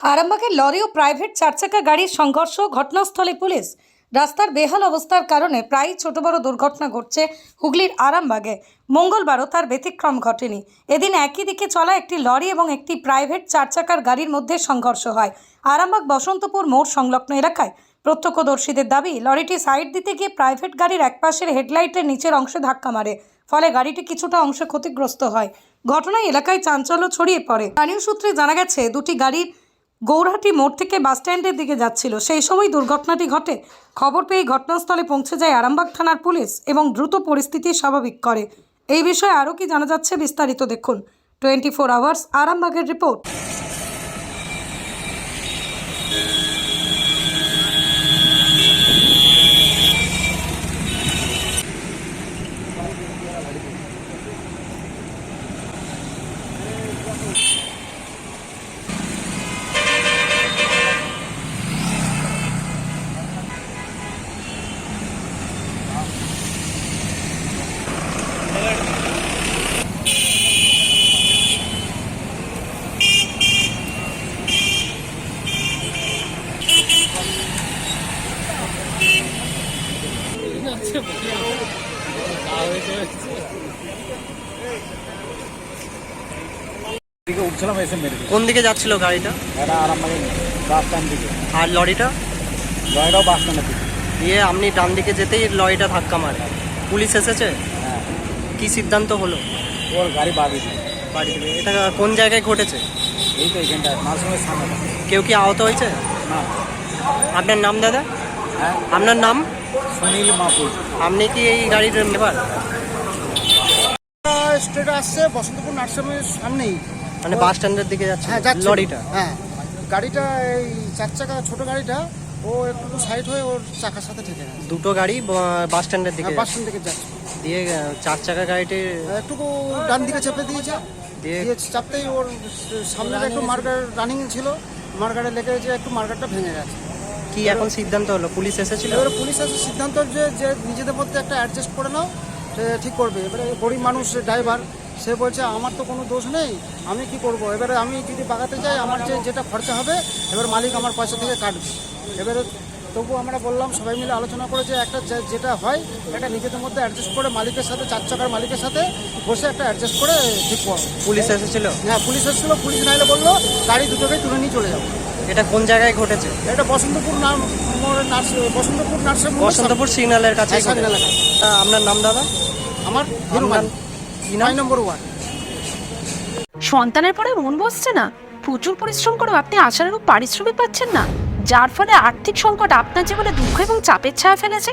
আরামবাগের লরি ও প্রাইভেট চারচাকা গাড়ির সংঘর্ষ, ঘটনাস্থলে পুলিশ। রাস্তার বেহাল অবস্থার কারণে প্রায়ই ছোট বড় দুর্ঘটনা ঘটছে হুগলির আরামবাগে। মঙ্গলবারও তার ব্যতিক্রম ঘটেনি। এদিন একই দিকে চলা একটি লরি এবং একটি প্রাইভেট চারচাকার গাড়ির মধ্যে সংঘর্ষ হয়। আরামবাগ বসন্তপুর মোড় সংলগ্ন এলাকায় প্রত্যক্ষদর্শীদের দাবি, লরিটি সাইড দিতে গিয়ে প্রাইভেট গাড়ির একপাশের হেডলাইটের নিচের অংশে ধাক্কা মারে, ফলে গাড়িটি কিছুটা অংশে ক্ষতিগ্রস্ত হয়। ঘটনায় এলাকায় চাঞ্চল্য ছড়িয়ে পড়ে। স্থানীয় সূত্রে জানা গেছে, দুটি গাড়ির গৌরহাটি মোড় থেকে বাসস্ট্যান্ডের দিকে যাচ্ছিল। সেই সময় দুর্ঘটনাটি ঘটে। খবর পেয়ে ঘটনাস্থলে পৌঁছে যায় আরামবাগ থানার পুলিশ এবং দ্রুত পরিস্থিতি স্বাভাবিক করে। এই বিষয়ে আরও কি জানা যাচ্ছে বিস্তারিত দেখুন। টোয়েন্টি ফোর আওয়ার্স, আরামবাগের রিপোর্ট। দিকে উঠছিলাম এসে মেরে কোন দিকে যাচ্ছিল গাড়িটা? এটা আরামবাগে বাস স্ট্যান্ড দিকে। আর লরিটা? লয়টাও বাস স্ট্যান্ডের দিকে। দিয়ে আপনি ডান দিকে যেতেই লরিটা ধাক্কা মারে। পুলিশ এসেছে? হ্যাঁ। কি সিদ্ধান্ত হলো? ওর গাড়ি বাড়ি এটা কোন জায়গায় ঘটেছে? এই তো এখানটা নার্সিংয়ের সামনে। কেউ কি আহত হয়েছে? না। আপনার নাম দাদা? হ্যাঁ। আপনার নাম? সুনীল মাপুর। আপনি কি এই গাড়ির নেবার স্ট্রেট আসছে বসন্তপুর নার্সারির সামনেই। মানে বাস স্ট্যান্ডের দিকে যাচ্ছে হ্যাঁ যাচ্ছে। লরিটা? হ্যাঁ। গাড়িটা এই চার চাকা ছোট গাড়িটা ও একটু সাইড হয়ে ওর চাকার সাথে ঠেকে গেছে। দুটো গাড়ি বাস স্ট্যান্ডের দিকে বাস স্ট্যান্ড থেকে যাচ্ছে। দিয়ে চার চাকা গাড়িটির একটু ডান দিকে চেপে দিয়েছে। দিয়ে দিয়ে চাপতেই ওর সামনে একটু মার্কার রানিং ছিল মার্কারে লেগে যে একটু মার্কারটা ভেঙে গেছে। কি এখন সিদ্ধান্ত হলো? পুলিশ এসেছিল? এবারে পুলিশ আছে সিদ্ধান্ত যে যে নিজেদের মধ্যে একটা অ্যাডজাস্ট করে নাও সে ঠিক করবে। এবারে গরিব মানুষ ড্রাইভার সে বলছে আমার তো কোনো দোষ নেই আমি কি করব? এবারে আমি যদি বাগাতে যাই আমার যে যেটা খরচা হবে এবার মালিক আমার পয়সা থেকে কাটবে। এবারে তবু আমরা বললাম সবাই মিলে আলোচনা করে যে একটা যেটা হয় একটা নিজেদের মধ্যে অ্যাডজাস্ট করে মালিকের সাথে চার চাকার মালিকের সাথে বসে একটা অ্যাডজাস্ট করে ঠিক করো। পুলিশ এসেছিল? হ্যাঁ পুলিশ এসেছিল পুলিশ নাইলে বলল গাড়ি দুটোকে তুলে নিয়ে চলে যাব এটা কোন জায়গায় ঘটেছে? এটা বসন্তপুর নাম বসন্তপুর নার্সিং বসন্তপুর সিগন্যালের কাছে। তা আপনার নাম দাদা? আমার হিরোমান। কি নাম? নয় নম্বর ওয়ার্ড। সন্তানের পরে মন বসছে না। প্রচুর পরিশ্রম করে আপনি আশানুরূপ পারিশ্রমিক পাচ্ছেন না। যার ফলে আর্থিক সংকট আপনার জীবনে দুঃখ এবং চাপের ছায়া ফেলেছে।